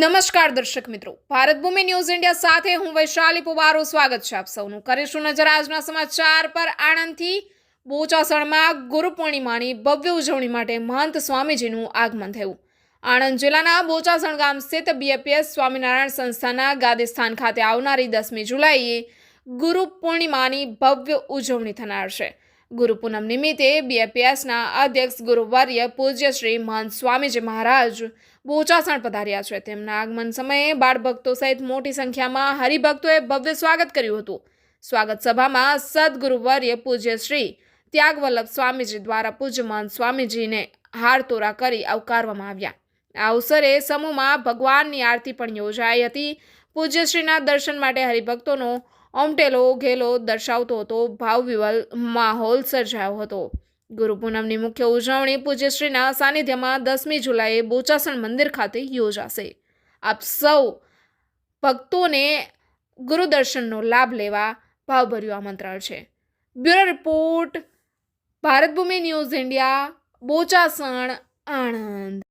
નમસ્કાર દર્શક મિત્રો. ભારત ભૂમિ ન્યૂઝ ઇન્ડિયા સાથે હું વૈશાલી પુવારો સ્વાગત છે આપ સૌનું. કરીશું નજર આજના સમાચાર પર. આણંદથી બોચાસણમાં ગુરુ પૂર્ણિમાની ભવ્ય ઉજવણી માટે મહંત સ્વામીજીનું આગમન થયું. આણંદ જિલ્લાના બોચાસણ ગામ સ્થિત બીએપીએસ સ્વામિનારાયણ સંસ્થાના ગાદીસ્થાન ખાતે આવનારી દસમી જુલાઈએ ગુરુ પૂર્ણિમાની ભવ્ય ઉજવણી થનાર છે. ગુરુ પૂનમ નિમિત્તે બીએપીએસના અધ્યક્ષ ગુરુવાર્ય પૂજ્ય શ્રી મહંત સ્વામીજી મહારાજ બોચાસણ પધાર્યા છે. તેમના આગમન સમયે બાળભક્તો સહિત મોટી સંખ્યામાં હરિભક્તોએ ભવ્ય સ્વાગત કર્યું હતું. સ્વાગત સભામાં સદગુરુવર્ય પૂજ્ય શ્રી ત્યાગવલ્લભ સ્વામીજી દ્વારા પૂજ્ય મહંત સ્વામીજીને હાર તોરા કરી આવકારવામાં આવ્યા. આ અવસરે સમૂહમાં ભગવાનની આરતી પણ યોજાઈ હતી. પૂજ્યશ્રીના દર્શન માટે હરિભક્તોનો ઓમટેલો ઘેલો દર્શાવતો હતો. ભાવવિવલ માહોલ સર્જાયો હતો. ગુરુ પૂનમની મુખ્ય ઉજવણી પૂજ્યશ્રીના સાનિધ્યમાં દસમી જુલાઈએ બોચાસણ મંદિર ખાતે યોજાશે. આપ સૌ ભક્તોને ગુરુદર્શનનો લાભ લેવા ભાવભર્યું આમંત્રણ છે. Bureau report, Bharat Bhumi news India, Bochasan Anand.